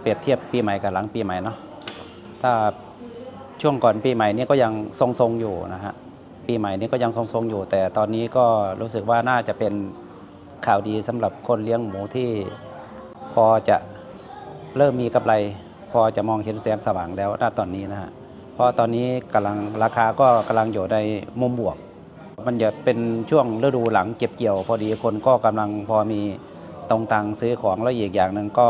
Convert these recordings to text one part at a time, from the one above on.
เปรียบเทียบปีใหม่กับหลังปีใหม่เนาะถ้าช่วงก่อนปีใหม่นี่ก็ยังทรงๆอยู่นะฮะปีใหม่นี้ก็ยังทรงๆอยู่ แต่ตอนนี้ก็รู้สึกว่าน่าจะเป็นข่าวดีสำหรับคนเลี้ยงหมูที่พอจะเริ่มมีกำไร พอจะมองเห็นแสงสว่างแล้วณตอนนี้นะฮะเพราะตอนนี้กำลังราคาก็กำลังอยู่ในมุมบวก มันจะเป็นช่วงฤดูหลังเก็บเกี่ยว พอดีคนก็กำลังพอมีตรงตังซื้อของแล้วอีกอย่างหนึ่งก็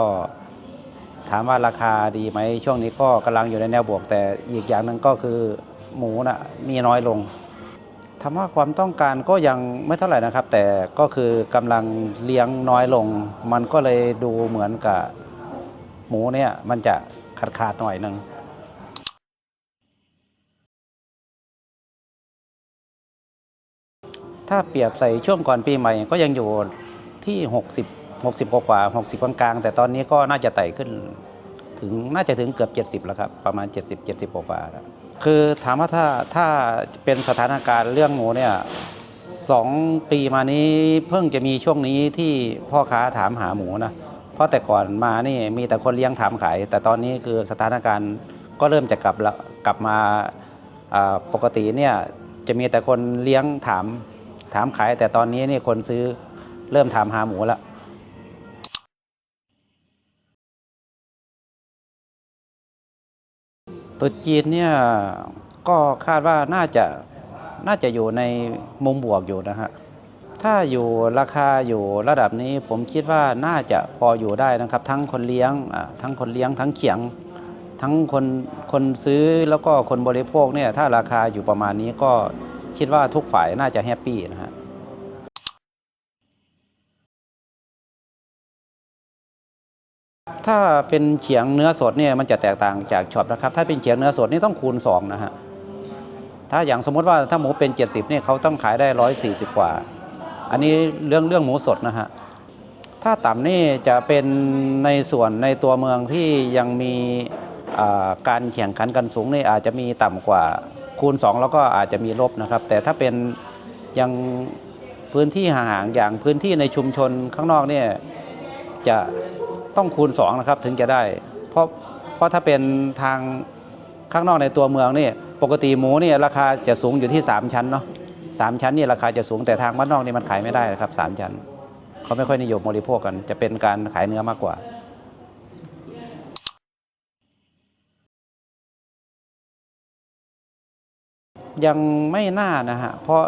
ถามว่าราคาดีไหมช่วงนี้ก็กำลังอยู่ในแนวบวก แต่อีกอย่างหนึ่งก็คือหมูนะ่ะมีน้อยลงถามว่าความต้องการก็ยังไม่เท่าไหร่นะครับ แต่ก็คือกำลังเลี้ยงน้อยลง มันก็เลยดูเหมือนกับหมูเนี่ยมันจะขาดขาดหน่อยหนึ่งถ้าเปรียบใส่ช่วงก่อนปีใหม่ก็ยังอยู่ที่ 60 60กว่ากว่าๆ60 กลางๆ แต่ตอนนี้ก็น่าจะไต่ขึ้น ถึงน่าจะถึงเกือบ 70 แล้วครับ ประมาณ 70 70กว่ากว่าๆแล้วคือถามว่าถ้าถ้าเป็นสถานการณ์เรื่องหมูเนี่ยสองปีมานี้เพิ่งจะมีช่วงนี้ที่พ่อค้าถามหาหมูนะ เพราะแต่ก่อนมานี่มีแต่คนเลี้ยงถามขาย แต่ตอนนี้คือสถานการณ์ก็เริ่มจะกลับละกลับมาปกติเนี่ยจะมีแต่คนเลี้ยงถามถามขาย แต่ตอนนี้นี่คนซื้อเริ่มถามหาหมูแล้ว ตรุษจีนเนี่ยก็คาดว่าน่าจะน่าจะอยู่ในมุมบวกอยู่นะฮะ ถ้าอยู่ราคาอยู่ระดับนี้ผมคิดว่าน่าจะพออยู่ได้นะครับ ทั้งคนเลี้ยงทั้งคนเลี้ยงทั้งเขียง ทั้งคนคนซื้อแล้วก็คนบริโภคเนี่ยถ้าราคาอยู่ประมาณนี้ก็คิดว่าทุกฝ่ายน่าจะแฮปปี้นะฮะ ถ้าเป็นเขียงเนื้อสดเนี่ยมันจะแตกต่างจากช็อปนะครับ ถ้าเป็นเขียงเนื้อสดนี่ต้องคูณ2นะฮะถ้าอย่างสมมติว่าถ้าหมูเป็น 70เนี่ยเขาต้องขายได้ 140 กว่า อันนี้เรื่องเรื่องหมูสดนะฮะถ้าต่ำนี่จะเป็นในส่วนในตัวเมืองที่ยังมีการแข่งขันกันสูงนี่อาจจะมีต่ำกว่าคูณ 2 แล้วก็อาจจะมีลบนะครับ แต่ถ้าเป็นยังพื้นที่ห่างๆอย่างพื้นที่ในชุมชนข้างนอกเนี่ย จะต้องคูณ2นะครับถึงจะได้ เพราะเพราะถ้าเป็นทางข้างนอกในตัวเมืองนี่ปกติหมูเนี่ยราคาจะสูงอยู่ที่ 3 ชั้นเนาะสามชั้นนี่ราคาจะสูงแต่ทางบ้านนอกนี่มันขายไม่ได้นะครับสามชั้น เขาไม่ค่อยนิยมบริโภคกัน จะเป็นการขายเนื้อมากกว่ายังไม่น่านะฮะ เพราะ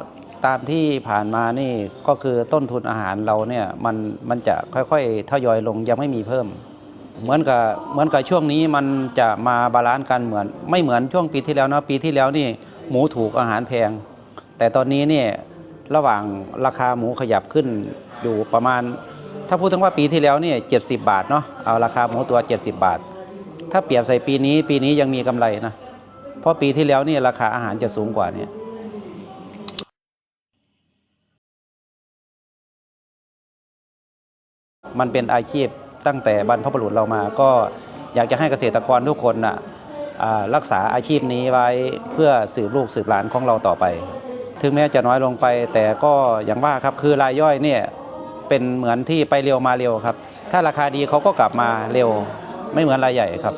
ตามที่ผ่านมานี่ก็คือต้นทุนอาหารเราเนี่ยมันมันจะค่อยๆทยอยลงยังไม่มีเพิ่ม เหมือนกับเหมือนกับช่วงนี้มันจะมาบาลานซ์กันเหมือน ไม่เหมือนช่วงปีที่แล้วนะปีที่แล้วนี่หมูถูกอาหารแพง แต่ตอนนี้เนี่ยระหว่างราคาหมูขยับขึ้นอยู่ประมาณ ถ้าพูดถึงว่าปีที่แล้วเนี่ยเจ็ดบาทเนาะเอาราคาหมูตัว 70 บาท ถ้าเปรียบใส่ปีนี้ปีนี้ยังมีกำไรนะเพราะปีที่แล้วนี่ราคาอาหารจะสูงกว่าเนี่ย มันเป็นอาชีพตั้งแต่บรรพบุรุษเรามาก็อยากจะให้เกษตรกรทุกคนนะอะรักษาอาชีพนี้ไว้เพื่อสืบลูกสืบหลานของเราต่อไป ถึงแม้จะน้อยลงไป แต่ก็อย่างว่าครับคือรายย่อยเนี่ยเป็นเหมือนที่ไปเร็วมาเร็วครับ ถ้าราคาดีเขาก็กลับมาเร็วไม่เหมือนรายใหญ่ครับ